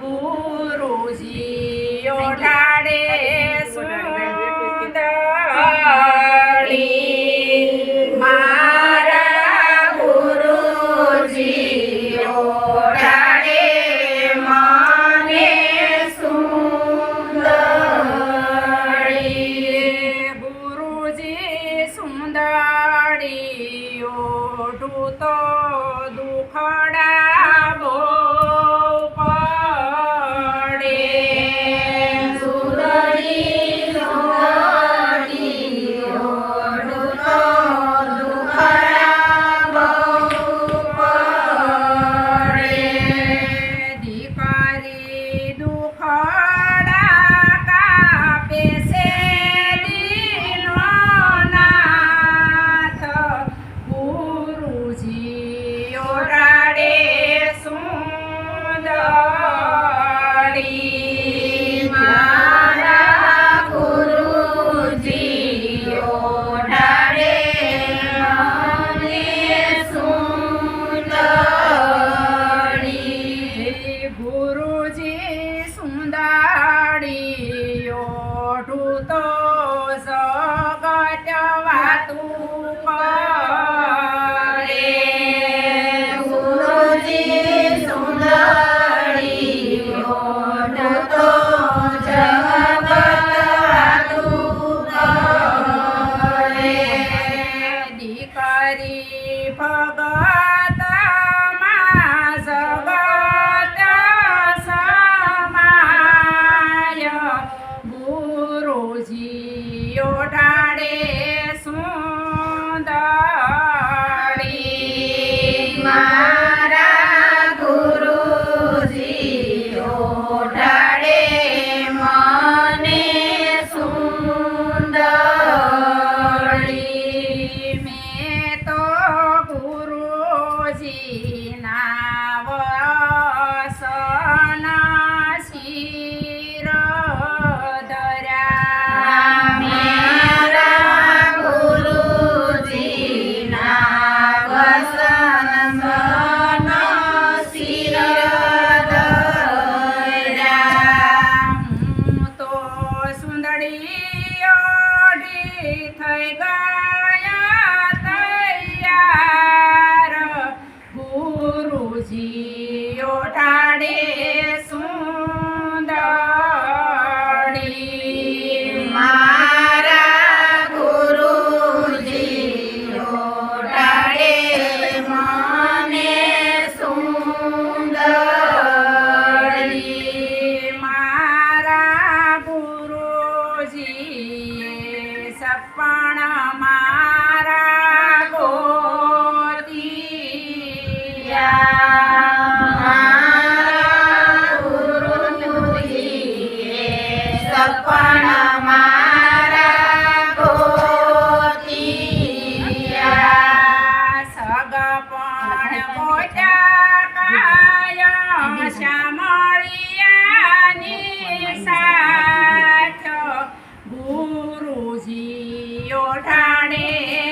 ગુરુજી ઓઢાડે. ઓઢી થઈ ગયા ગુરુજીએ સપણ ગુરુજી ઓઢાડે.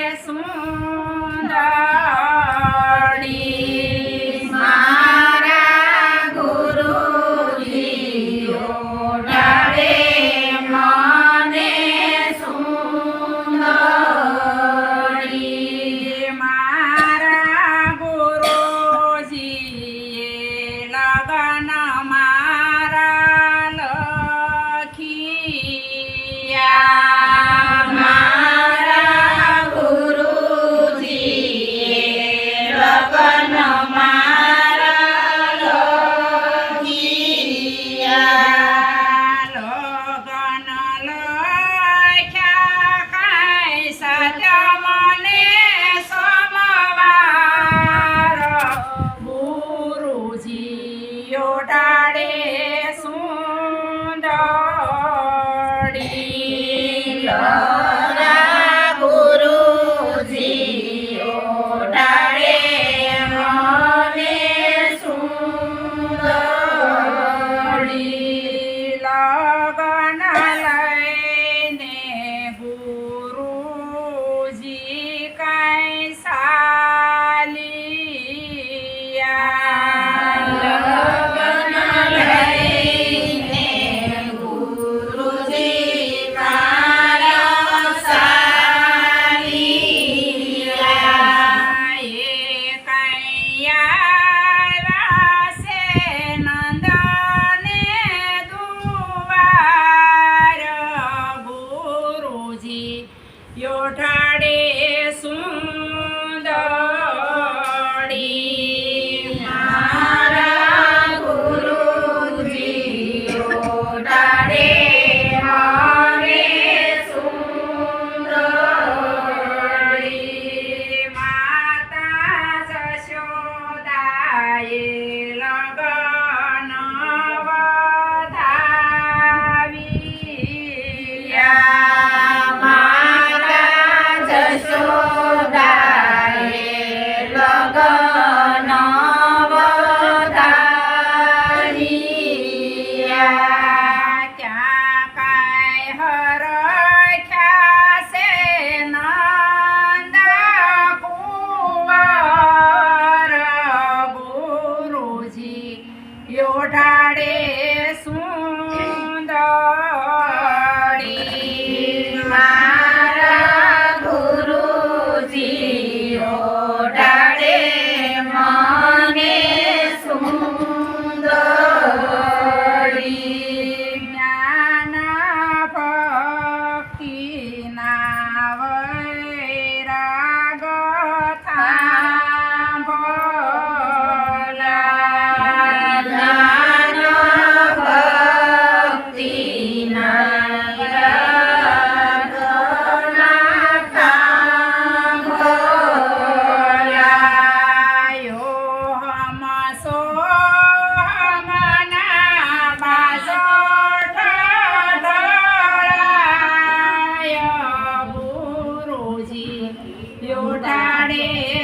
યોટાડે